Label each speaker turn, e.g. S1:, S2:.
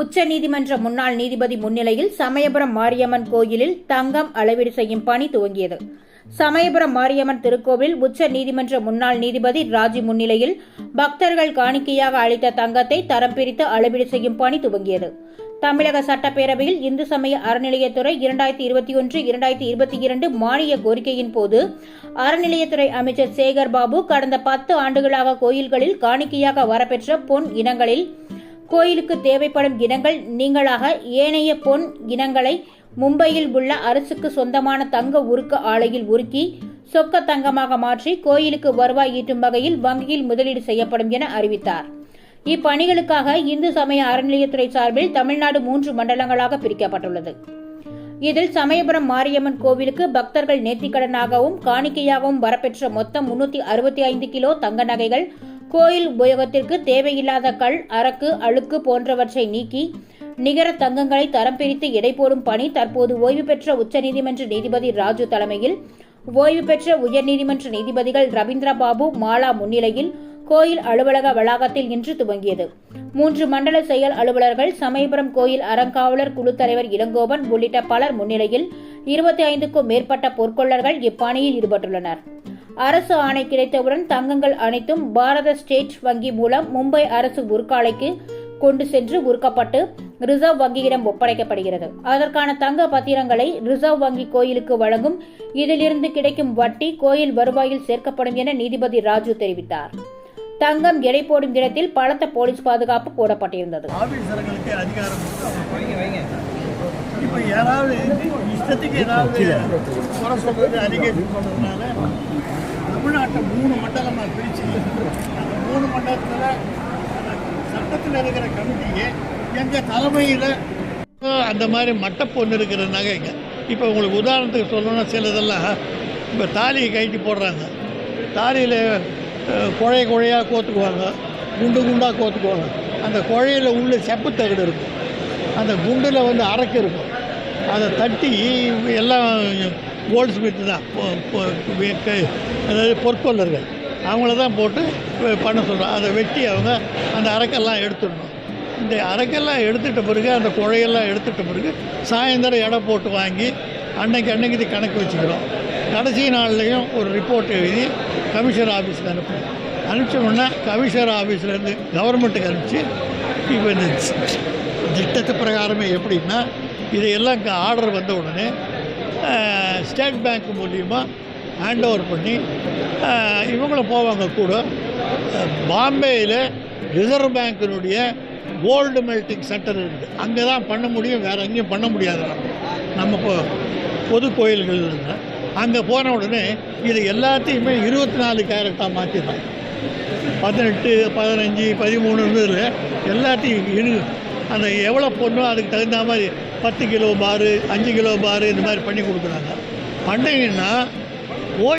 S1: உச்ச நீதிமன்ற முன்னாள் நீதிபதி முன்னிலையில் சமயபுரம் மாரியம்மன் கோயிலில் தங்கம் அளவீடு செய்யும் பணி துவங்கியது. சமயபுரம் மாரியம்மன் திருக்கோவில் உச்ச நீதிமன்ற முன்னாள் நீதிபதி ராஜி முன்னிலையில் பக்தர்கள் காணிக்கையாக அளித்த தங்கத்தை தரம் பிரித்து அளவீடு செய்யும் பணி துவங்கியது. தமிழக சட்டப்பேரவையில் இந்து சமய அறநிலையத்துறை இரண்டாயிரத்தி இருபத்தி ஒன்று இரண்டாயிரத்தி இருபத்தி இரண்டு மானிய கோரிக்கையின் போது அறநிலையத்துறை அமைச்சர் சேகர் பாபு கடந்த பத்து ஆண்டுகளாக கோயில்களில் காணிக்கையாக வரப்பெற்ற பொன் இனங்களில் கோயிலுக்கு தேவைப்படும் இனங்கள் நீங்களாக ஏனைய பொன் இனங்களை மும்பையில் உள்ள அரசுக்கு சொந்தமான தங்க உருக்க ஆலையில் உருக்கி சொக்க தங்கமாக மாற்றி கோயிலுக்கு வருவாய் ஈட்டும் வகையில் வங்கியில் முதலீடு செய்யப்படும் என அறிவித்தார். இப்பணிகளுக்காக இந்து சமய அறநிலையத்துறை சார்பில் தமிழ்நாடு மூன்று மண்டலங்களாக பிரிக்கப்பட்டுள்ளது. இதில் சமயபுரம் மாரியம்மன் கோவிலுக்கு பக்தர்கள் நேர்த்திக்கடனாகவும் காணிக்கையாகவும் வரப்பெற்ற மொத்தம் முன்னூத்தி அறுபத்தி ஐந்து கிலோ தங்க நகைகள் கோயில் உபயோகத்திற்கு தேவையில்லாத கல் அரக்கு அழுக்கு போன்றவற்றை நீக்கி நிகர தங்கங்களை தரம் பிரித்து எடை போடும் பணி தற்போது ஓய்வு பெற்ற உச்சநீதிமன்ற நீதிபதி ராஜு தலைமையில். ஓய்வு பெற்ற உயர்நீதிமன்ற நீதிபதிகள் ரவீந்திர பாபு மாலா முன்னிலையில் கோயில் அலுவலக வளாகத்தில் இன்று துவங்கியது. மூன்று மண்டல செயல் அலுவலர்கள் சமயபுரம் கோயில் அறங்காவலர் குழு தலைவர் இளங்கோவன் உள்ளிட்ட பலர் முன்னிலையில் இருபத்தி ஐந்துக்கும் மேற்பட்ட பொற்கொள்ளர்கள் இப்பணியில் ஈடுபட்டுள்ளனர். அரசு ஆணை கிடைத்தவுடன் தங்கங்கள் அனைத்தும் பாரத ஸ்டேட் வங்கி மூலம் மும்பை அரசு உருக்காலைக்கு கொண்டு சென்று உருக்கப்பட்டு ரிசர்வ் வங்கியிடம் ஒப்படைக்கப்படுகிறது. அதற்கான தங்க பத்திரங்களை ரிசர்வ் வங்கி கோயிலுக்கு வழங்கும் இதிலிருந்து கிடைக்கும் வட்டி கோயில் வருவாயில் சேர்க்கப்படும் என நீதிபதி ராஜு தெரிவித்தார். தங்கம் எடை போடும் இடத்தில் பலத்த போலீஸ் பாதுகாப்பு போடப்பட்டிருந்தது.
S2: இப்போ யாராவது இஷ்டத்துக்கு ஏதாவது குறை சொல்றது அலிகேஷன் பண்ணுறதுனால தமிழ்நாட்டை மூணு மண்டலமாக பிரித்து அந்த மூணு மண்டலத்தில் சட்டத்தில் இருக்கிற கமிட்டியே எங்கள் தலைமையில் அந்த மாதிரி மட்டப்பொண்ணு இருக்கிற நகைங்க இப்போ உங்களுக்கு உதாரணத்துக்கு சொல்லணும்னா சிலதெல்லாம் இப்போ தாலியை கைட்டி போடுறாங்க. தாலியில் குழைய குழையாக கோத்துக்குவாங்க குண்டு குண்டாக கோத்துக்குவாங்க. அந்த குழையில உள்ள செப்பு தகடு இருக்கும். அந்த குண்டில் வந்து அரக்கு இருக்கும். அதை தட்டி எல்லாம் கோல்ட்ஸ் ஸ்மித் தான். அதாவது பொற்கொள்ளர்கள் அவங்கள தான் போட்டு பண்ண சொல்கிறோம் அதை வெட்டி அவங்க அந்த அரக்கெல்லாம் எடுத்துடணும். இந்த அரக்கெல்லாம் எடுத்துட்ட பிறகு அந்த குழையெல்லாம் எடுத்துட்ட பிறகு சாயந்தரம் எடை போட்டு வாங்கி அன்னைக்கு அன்னைக்கு இது கணக்கு வச்சுக்கிறோம். கடைசி நாள்லேயும் ஒரு ரிப்போர்ட் எழுதி கமிஷனர் ஆஃபீஸில் அனுப்பணும் அனுப்பிச்சோம்னா கமிஷனர் ஆஃபீஸ்லேருந்து கவர்மெண்ட்டுக்கு அனுப்பிச்சு இப்போ இந்த திட்டத்து பிரகாரமே எப்படின்னா இதையெல்லாம் இங்கே ஆர்டர் வந்த உடனே ஸ்டேட் பேங்க் மூலியமாக ஹேண்ட் ஓவர் பண்ணி இவங்களும் போவாங்க கூட. பாம்பேயில் ரிசர்வ் பேங்க்கினுடைய கோல்டு மெல்டிங் சென்டர் இருக்குது. அங்கே தான் பண்ண முடியும் வேறு எங்கேயும் பண்ண முடியாது. நம்ம இப்போ பொது கோயில்கள் அங்கே போன உடனே இது எல்லாத்தையுமே இருபத்தி நாலு கேரட்டாக மாற்றிடுறாங்க பதினெட்டு பதினஞ்சு பதிமூணு இருந்ததில் எல்லாத்தையும் இரு அந்த எவ்வளோ பொண்ணோ அதுக்கு தகுந்த மாதிரி பத்து கிலோ பாரு அஞ்சு கிலோ பாரு இந்த மாதிரி பண்ணி கொடுக்குறாங்க. பண்ணிங்கன்னா